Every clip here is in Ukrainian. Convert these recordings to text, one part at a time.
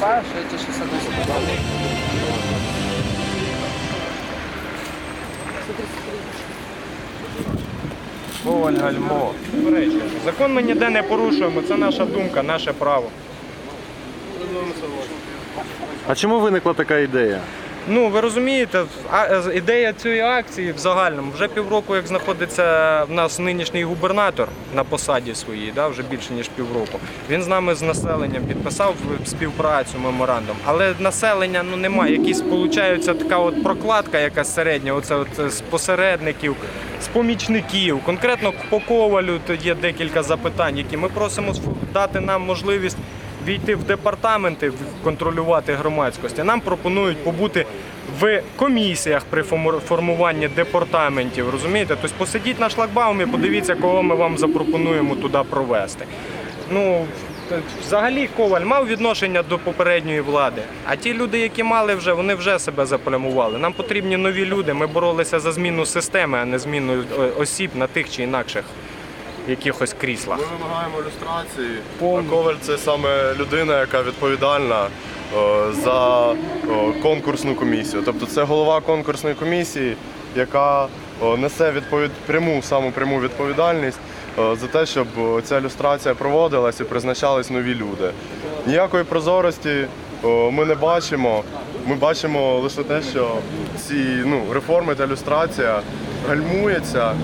Перше чи 62? Коваль гальмо. Закон ми ніде не порушуємо, це наша думка, наше право. А чому виникла така ідея? Ну, ви розумієте, е, ідея цієї акції в загальному вже півроку, як знаходиться в нас нинішній губернатор на посаді своїй, да, вже більше ніж півроку. Він з нами з населенням підписав співпрацю, меморандум. Але населення ну немає. Якісь получається така от прокладка, якась середня, оце от е, з посередників, з помічників. Конкретно по ковалю є декілька запитань, які ми просимо дати нам можливість війти в департаменти, контролювати громадськості. Нам пропонують побути в комісіях при формуванні департаментів. Розумієте? Тобто посидіть на шлагбаумі, подивіться, кого ми вам запропонуємо туди провести. Ну, взагалі Коваль мав відношення до попередньої влади. А ті люди, які мали вже, вони вже себе заплямували. Нам потрібні нові люди. Ми боролися за зміну системи, а не зміну е, осіб на тих чи інакших якихось кріслах. Ми вимагаємо люстрації. А Коваль це саме людина, яка відповідальна е, за е, конкурсну комісію. Тобто це голова конкурсної комісії, яка е, несе відповід... пряму, саму пряму відповідальність за те, щоб ця люстрація проводилась і призначались нові люди. Ніякої прозорості ми не бачимо. Ми бачимо лише те, що ці ну, реформи та люстрація гальмується.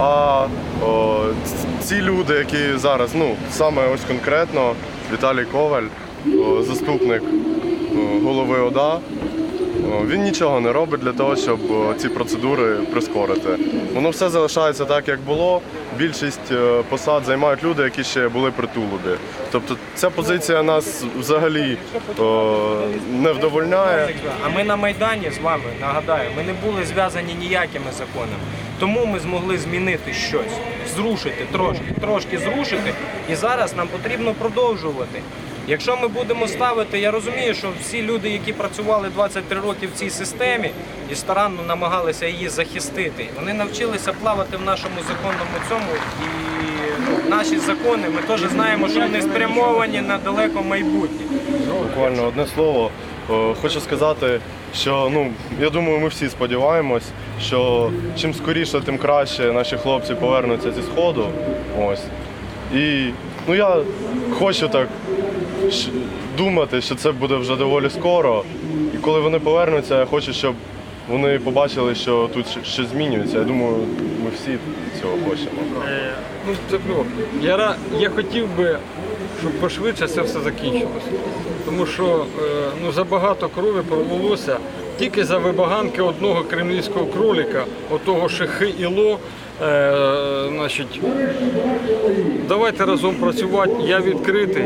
А о, ці люди, які зараз, ну саме ось конкретно Віталій Коваль, о, заступник о, голови ОДА, о, він нічого не робить для того, щоб о, ці процедури прискорити. Воно все залишається так, як було. Більшість е, посад займають люди, які ще були притулубі. Тобто ця позиція нас взагалі о, не вдовольняє. А ми на Майдані з вами, нагадаю, ми не були зв'язані ніякими законами. Тому ми змогли змінити щось, зрушити трошки, трошки зрушити. І зараз нам потрібно продовжувати. Якщо ми будемо ставити, я розумію, що всі люди, які працювали 23 роки в цій системі і старанно намагалися її захистити, вони навчилися плавати в нашому законному цьому. І ну, наші закони, ми теж знаємо, що вони спрямовані на далеко майбутнє. Буквально одне слово. Е, Хочу сказати, що ну я думаю, ми всі сподіваємось, що чим скоріше, тим краще наші хлопці повернуться зі сходу. Ось. І ну я хочу так думати, що це буде вже доволі скоро. І коли вони повернуться, я хочу, щоб вони побачили, що тут щось змінюється. Я думаю, ми всі цього хочемо. Е, Ну, це ну, я, ра- я хотів би, щоб пошвидше це все закінчилося. Тому що е, ну, забагато крові пролилося тільки за вибаганки одного кремлівського кроліка, отого і Іло. Е, значить, давайте разом працювати. Я відкритий.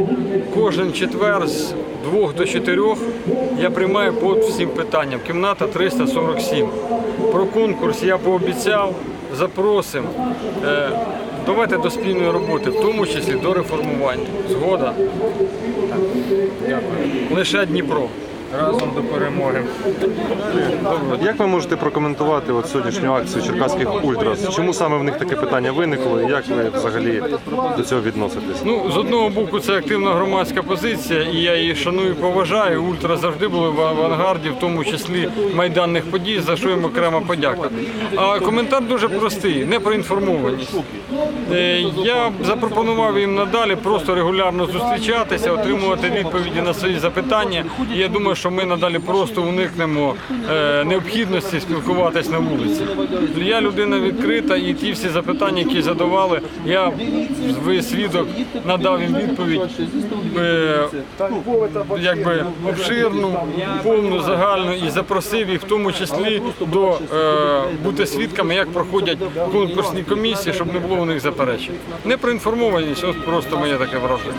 Кожен четвер з 2 до 4 я приймаю по всім питанням. Кімната 347. Про конкурс я пообіцяв, запросимо. Е, давайте до спільної роботи, в тому числі до реформування. Згода? Лише Дніпро. Разом до перемоги. Як ви можете прокоментувати от сьогоднішню акцію черкаських ультрас? Чому саме в них таке питання виникло? і Як ви взагалі до цього відноситесь? Ну, з одного боку, це активна громадська позиція, і я її шаную і поважаю. Ультра завжди були в авангарді, в тому числі майданних подій, за що їм окрема подяка. А коментар дуже простий, не про інформованість. Е, Я запропонував їм надалі просто регулярно зустрічатися, отримувати відповіді на свої запитання. І я думаю, що ми надалі просто уникнемо е, необхідності спілкуватись на вулиці. Я людина відкрита, і ті всі запитання, які задавали, я ви свідок надав їм відповідь е, якби обширну, повну, загальну і запросив їх в тому числі до е, бути свідками, як проходять конкурсні комісії, щоб не було у них заперечень. Не про інформованість, ось просто моє таке враження.